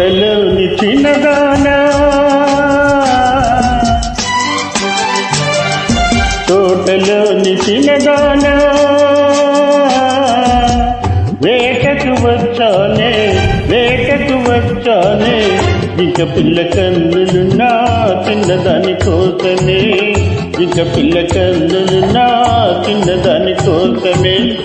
తోటలోని చిన్నదానా. తోటలోని చిన్నదానా. వేటకు వచ్చానే వేటకు వచ్చానే ఇక పిల్ల కన్నులు నా చిన్నదాని కోసమే. ఇక పిల్ల కన్నులు నా చిన్నదాని కోసమే.